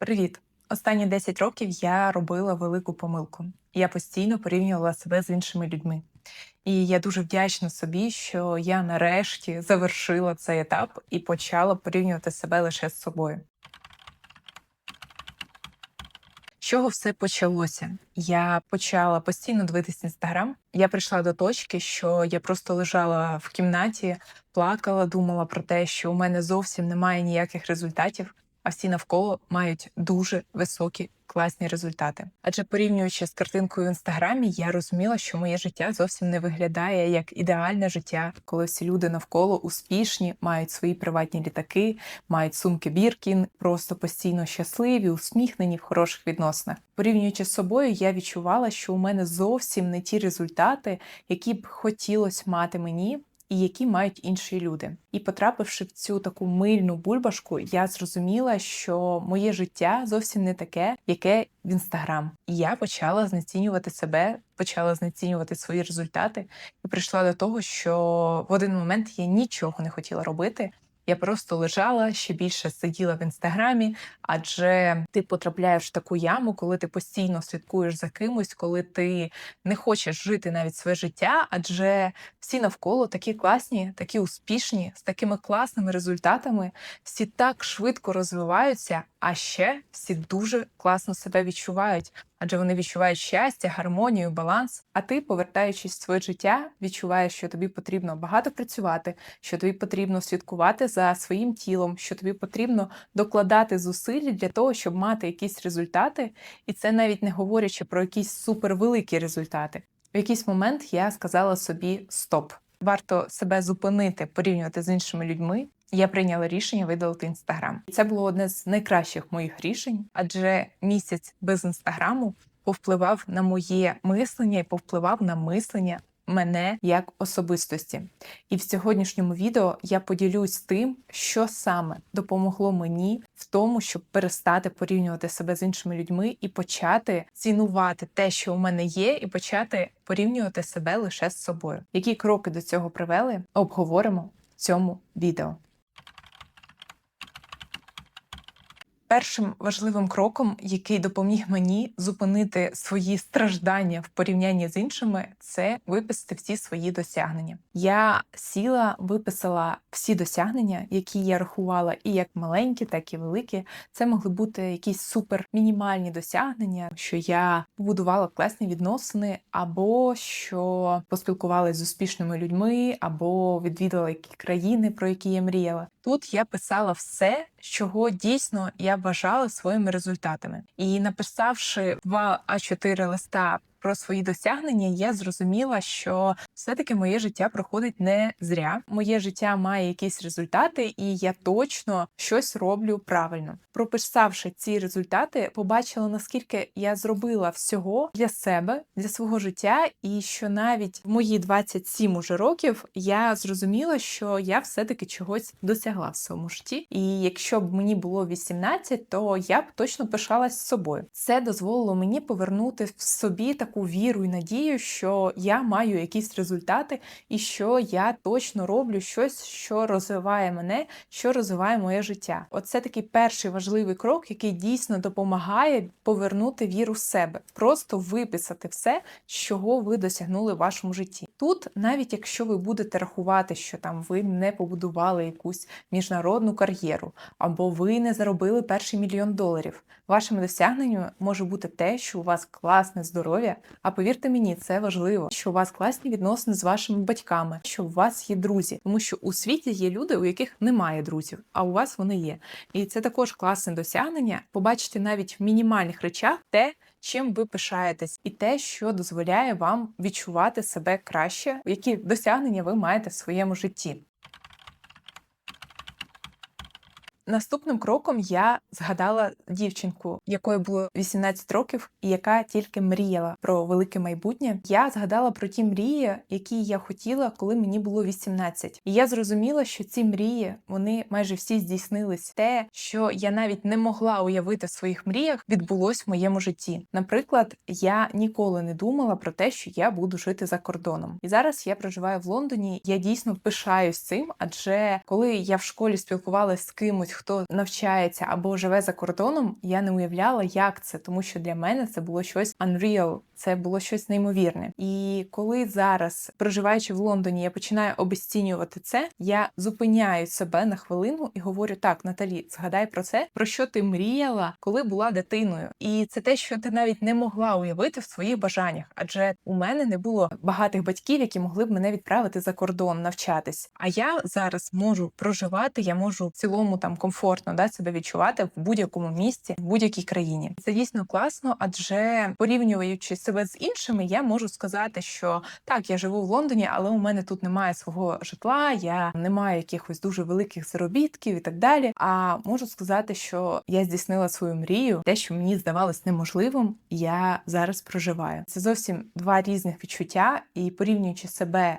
Привіт! Останні 10 років я робила велику помилку. Я постійно порівнювала себе з іншими людьми. І я дуже вдячна собі, що я нарешті завершила цей етап і почала порівнювати себе лише з собою. З чого все почалося? Я почала постійно дивитись інстаграм. Я прийшла до точки, що я просто лежала в кімнаті, плакала, думала про те, що у мене зовсім немає ніяких результатів, а всі навколо мають дуже високі класні результати. Адже порівнюючи з картинкою в інстаграмі, я розуміла, що моє життя зовсім не виглядає як ідеальне життя, коли всі люди навколо успішні, мають свої приватні літаки, мають сумки Біркін, просто постійно щасливі, усміхнені в хороших відносинах. Порівнюючи з собою, я відчувала, що у мене зовсім не ті результати, які б хотілося мати мені і які мають інші люди. І потрапивши в цю таку мильну бульбашку, я зрозуміла, що моє життя зовсім не таке, яке в інстаграм. І я почала знецінювати себе, почала знецінювати свої результати, і прийшла до того, що в один момент я нічого не хотіла робити. Я просто лежала ще більше сиділа в інстаграмі, адже ти потрапляєш в таку яму, коли ти постійно слідкуєш за кимось, коли ти не хочеш жити навіть своє життя, адже всі навколо такі класні, такі успішні, з такими класними результатами, всі так швидко розвиваються, а ще всі дуже класно себе відчувають. Адже вони відчувають щастя, гармонію, баланс. А ти, повертаючись в своє життя, відчуваєш, що тобі потрібно багато працювати, що тобі потрібно слідкувати за своїм тілом, що тобі потрібно докладати зусиль для того, щоб мати якісь результати. І це навіть не говорячи про якісь супервеликі результати. В якийсь момент я сказала собі стоп. Варто себе зупинити, порівнювати з іншими людьми. Я прийняла рішення видалити інстаграм. Це було одне з найкращих моїх рішень, адже місяць без інстаграму повпливав на моє мислення і повпливав на мислення мене як особистості. І в сьогоднішньому відео я поділюсь тим, що саме допомогло мені в тому, щоб перестати порівнювати себе з іншими людьми і почати цінувати те, що у мене є, і почати порівнювати себе лише з собою. Які кроки до цього привели, обговоримо в цьому відео. Першим важливим кроком, який допоміг мені зупинити свої страждання в порівнянні з іншими, це виписати всі свої досягнення. Я сіла, виписала всі досягнення, які я рахувала, і як маленькі, так і великі. Це могли бути якісь супер мінімальні досягнення, що я побудувала класні відносини, або що поспілкувалася з успішними людьми, або відвідала які країни, про які я мріяла. Тут я писала все, чого дійсно я вважала своїми результатами. І написавши два А4 листа про свої досягнення, я зрозуміла, що все-таки моє життя проходить не зря. Моє життя має якісь результати, і я точно щось роблю правильно. Прописавши ці результати, побачила наскільки я зробила всього для себе, для свого життя, і що навіть в мої 27 уже років я зрозуміла, що я все-таки чогось досягла в своєму житті. І якщо б мені було 18, то я б точно пишалась собою. Це дозволило мені повернути в собі таку віру і надію, що я маю якісь результати, і що я точно роблю щось, що розвиває мене, що розвиває моє життя. Оце такий перший важливий крок, який дійсно допомагає повернути віру в себе, просто виписати все, чого ви досягнули в вашому житті. Тут, навіть якщо ви будете рахувати, що там ви не побудували якусь міжнародну кар'єру, або ви не заробили перший мільйон доларів, вашим досягненням може бути те, що у вас класне здоров'я. А повірте мені, це важливо, що у вас класні відносини з вашими батьками, що у вас є друзі, тому що у світі є люди, у яких немає друзів, а у вас вони є. І це також класне досягнення. Побачити навіть в мінімальних речах те. Чим ви пишаєтесь, і те, що дозволяє вам відчувати себе краще, які досягнення ви маєте в своєму житті. Наступним кроком я згадала дівчинку, якої було 18 років, і яка тільки мріяла про велике майбутнє. Я згадала про ті мрії, які я хотіла, коли мені було 18. І я зрозуміла, що ці мрії вони майже всі здійснились. Те, що я навіть не могла уявити в своїх мріях, відбулось в моєму житті. Наприклад, я ніколи не думала про те, що я буду жити за кордоном. І зараз я проживаю в Лондоні. Я дійсно пишаюсь цим, адже коли я в школі спілкувалася з кимось хто навчається або живе за кордоном, я не уявляла, як це, тому що для мене це було щось unreal, це було щось неймовірне. І коли зараз, проживаючи в Лондоні, я починаю обесцінювати це, я зупиняю себе на хвилину і говорю: так, Наталі, згадай про це, про що ти мріяла, коли була дитиною, і це те, що ти навіть не могла уявити в своїх бажаннях, адже у мене не було багатих батьків, які могли б мене відправити за кордон навчатись. А я зараз можу проживати, я можу в цілому там комфортно да себе відчувати в будь-якому місці, в будь-якій країні. Це дійсно класно, адже порівнюючи себе з іншими, я можу сказати, що так, я живу в Лондоні, але у мене тут немає свого житла, я не маю якихось дуже великих заробітків і так далі. А можу сказати, що я здійснила свою мрію, те, що мені здавалось неможливим, я зараз проживаю. Це зовсім два різних відчуття, і порівнюючи себе.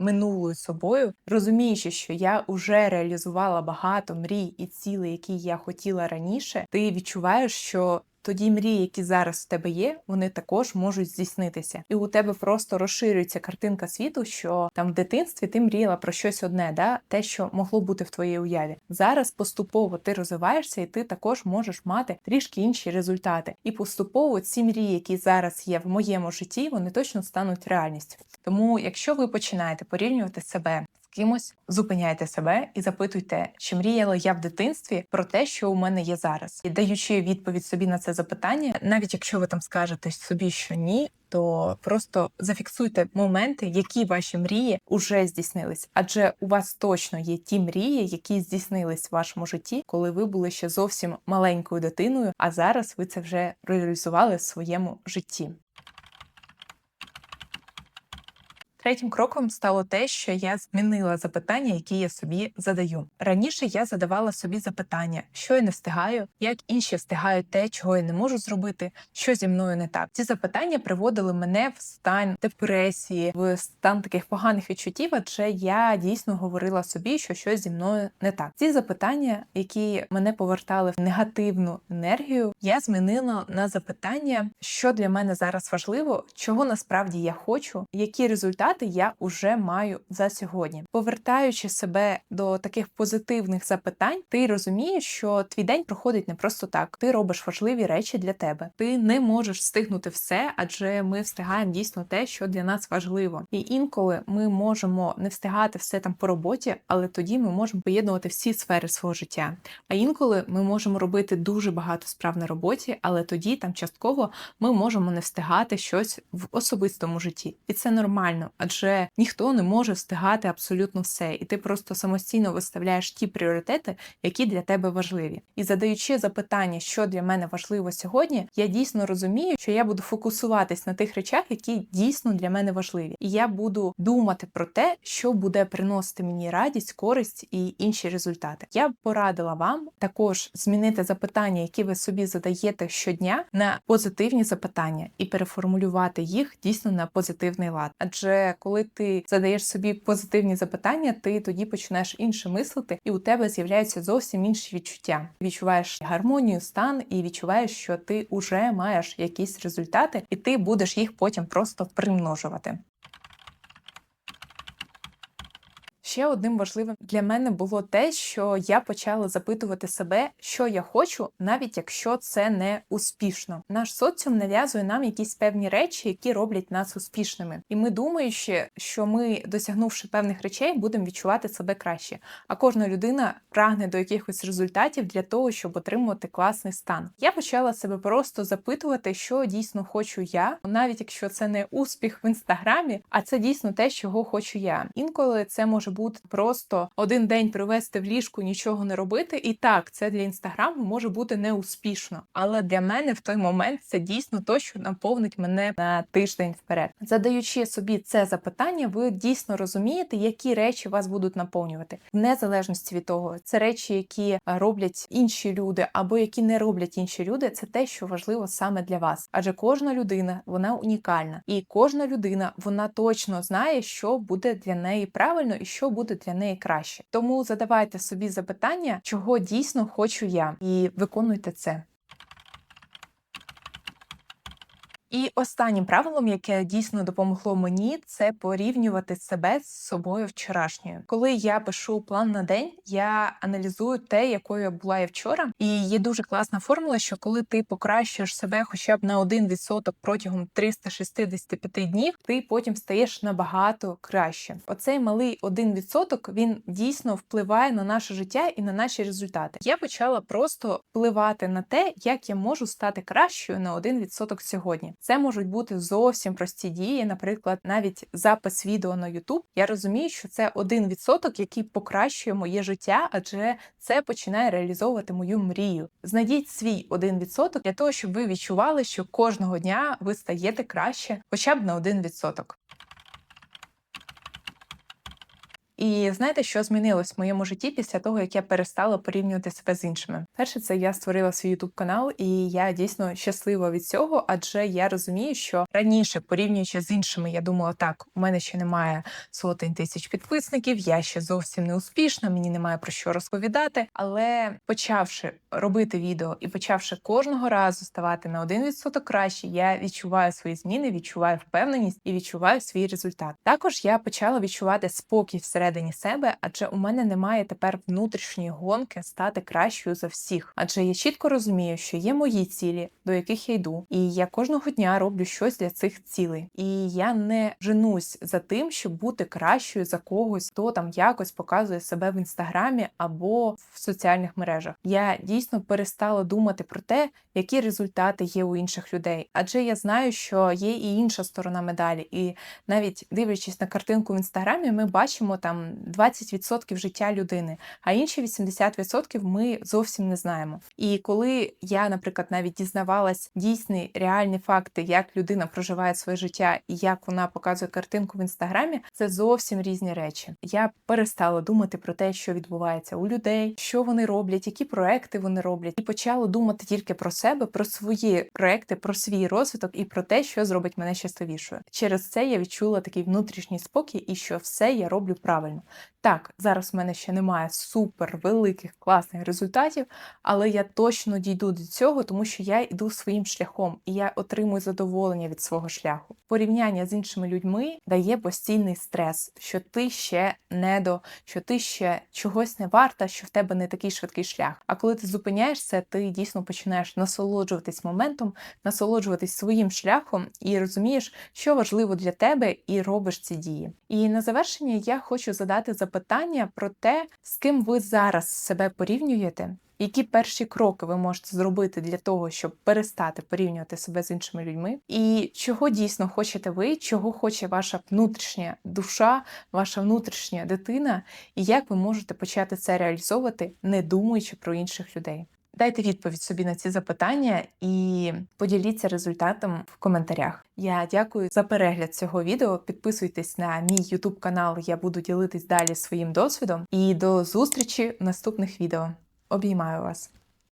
Минулою собою, розуміючи, що я вже реалізувала багато мрій і цілей, які я хотіла раніше, ти відчуваєш, що тоді мрії, які зараз в тебе є, вони також можуть здійснитися, і у тебе просто розширюється картинка світу, що там в дитинстві ти мріяла про щось одне, да те, що могло бути в твоїй уяві. Зараз поступово ти розвиваєшся, і ти також можеш мати трішки інші результати. І поступово ці мрії, які зараз є в моєму житті, вони точно стануть реальністю. Тому, якщо ви починаєте порівнювати себе кимось, зупиняйте себе і запитуйте, чи мріяла я в дитинстві про те, що у мене є зараз, і даючи відповідь собі на це запитання, навіть якщо ви там скажете собі, що ні. То просто зафіксуйте моменти, які ваші мрії вже здійснились, адже у вас точно є ті мрії, які здійснились в вашому житті, коли ви були ще зовсім маленькою дитиною, а зараз ви це вже реалізували в своєму житті. Третім кроком стало те, що я змінила запитання, які я собі задаю. Раніше я задавала собі запитання, що я не встигаю, як інші встигають те, чого я не можу зробити, що зі мною не так. Ці запитання приводили мене в стан депресії, в стан таких поганих відчуттів, адже я дійсно говорила собі, що щось зі мною не так. Ці запитання, які мене повертали в негативну енергію, я змінила на запитання, що для мене зараз важливо, чого насправді я хочу, які результати результати я вже маю за сьогодні. Повертаючи себе до таких позитивних запитань, ти розумієш, що твій день проходить не просто так. Ти робиш важливі речі для тебе. Ти не можеш встигнути все, адже ми встигаємо дійсно те, що для нас важливо. І інколи ми можемо не встигати все там по роботі, але тоді ми можемо поєднувати всі сфери свого життя. А інколи ми можемо робити дуже багато справ на роботі, але тоді там частково ми можемо не встигати щось в особистому житті, і це нормально адже ніхто не може встигати абсолютно все, і ти просто самостійно виставляєш ті пріоритети, які для тебе важливі. І задаючи запитання, що для мене важливо сьогодні, я дійсно розумію, що я буду фокусуватись на тих речах, які дійсно для мене важливі, і я буду думати про те, що буде приносити мені радість, користь і інші результати. Я б порадила вам також змінити запитання, які ви собі задаєте щодня, на позитивні запитання і переформулювати їх дійсно на позитивний лад, адже коли ти задаєш собі позитивні запитання, ти тоді починаєш інше мислити, і у тебе з'являються зовсім інші відчуття. Відчуваєш гармонію, стан і відчуваєш, що ти вже маєш якісь результати, і ти будеш їх потім просто примножувати. Ще одним важливим для мене було те, що я почала запитувати себе, що я хочу, навіть якщо це не успішно. Наш соціум нав'язує нам якісь певні речі, які роблять нас успішними. І ми думаючи, що ми, досягнувши певних речей, будемо відчувати себе краще. А кожна людина прагне до якихось результатів для того, щоб отримувати класний стан. Я почала себе просто запитувати, що дійсно хочу я, навіть якщо це не успіх в інстаграмі, а це дійсно те, чого хочу я. Інколи це може бути бути просто один день привести в ліжку, нічого не робити. І так, це для інстаграму може бути неуспішно. Але для мене в той момент це дійсно то, що наповнить мене на тиждень вперед. Задаючи собі це запитання, ви дійсно розумієте, які речі вас будуть наповнювати, в незалежності від того, це речі, які роблять інші люди, або які не роблять інші люди. Це те, що важливо саме для вас. Адже кожна людина вона унікальна, і кожна людина вона точно знає, що буде для неї правильно і що буде для неї краще. Тому задавайте собі запитання, чого дійсно хочу я, і виконуйте це. І останнім правилом, яке дійсно допомогло мені, це порівнювати себе з собою вчорашньою. Коли я пишу план на день, я аналізую те, якою я була я вчора. І є дуже класна формула, що коли ти покращуєш себе хоча б на 1% протягом 365 днів, ти потім стаєш набагато краще. Оцей малий 1% він дійсно впливає на наше життя і на наші результати. Я почала просто впливати на те, як я можу стати кращою на 1% сьогодні. Це можуть бути зовсім прості дії, наприклад, навіть запис відео на YouTube. Я розумію, що це один відсоток, який покращує моє життя, адже це починає реалізовувати мою мрію. Знайдіть свій один відсоток для того, щоб ви відчували, що кожного дня ви стаєте краще, хоча б на 1%. І знаєте, що змінилось в моєму житті після того, як я перестала порівнювати себе з іншими? Перше, це я створила свій youtube канал, і я дійсно щаслива від цього, адже я розумію, що раніше, порівнюючи з іншими, я думала, так, у мене ще немає сотень тисяч підписників, я ще зовсім не успішна, мені немає про що розповідати. Але почавши робити відео і почавши кожного разу ставати на 1% краще, я відчуваю свої зміни, відчуваю впевненість і відчуваю свій результат. Також я почала відчувати спокій всередині себе, адже у мене немає тепер внутрішньої гонки стати кращою за всіх. Адже я чітко розумію, що є мої цілі, до яких я йду, і я кожного дня роблю щось для цих цілей. І я не женусь за тим, щоб бути кращою за когось, хто там якось показує себе в інстаграмі або в соціальних мережах. Я дійсно перестала думати про те, які результати є у інших людей. Адже я знаю, що є і інша сторона медалі, і навіть дивлячись на картинку в інстаграмі, ми бачимо там 20% життя людини, а інші 80% ми зовсім не знаємо. І коли я, наприклад, навіть дізнавалась дійсні реальні факти, як людина проживає своє життя і як вона показує картинку в інстаграмі, це зовсім різні речі. Я перестала думати про те, що відбувається у людей, що вони роблять, які проекти вони роблять, і почала думати тільки про себе, про свої проекти, про свій розвиток і про те, що зробить мене щасливішою. Через це я відчула такий внутрішній спокій, і що все я роблю правильно. Так, зараз в мене ще немає супер великих класних результатів, але я точно дійду до цього, тому що я йду своїм шляхом і я отримую задоволення від свого шляху. Порівняння з іншими людьми дає постійний стрес, що ти ще не до, що ти ще чогось не варта, що в тебе не такий швидкий шлях. А коли ти зупиняєшся, ти дійсно починаєш насолоджуватись моментом, насолоджуватись своїм шляхом і розумієш, що важливо для тебе, і робиш ці дії. І на завершення я хочу задати запитання про те, з ким ви зараз себе порівнюєте. Які перші кроки ви можете зробити для того, щоб перестати порівнювати себе з іншими людьми? І чого дійсно хочете ви, чого хоче ваша внутрішня душа, ваша внутрішня дитина, і як ви можете почати це реалізовувати, не думаючи про інших людей? Дайте відповідь собі на ці запитання і поділіться результатом в коментарях. Я дякую за перегляд цього відео. Підписуйтесь на мій YouTube канал, я буду ділитись далі своїм досвідом. І до зустрічі в наступних відео. Обіймаю вас!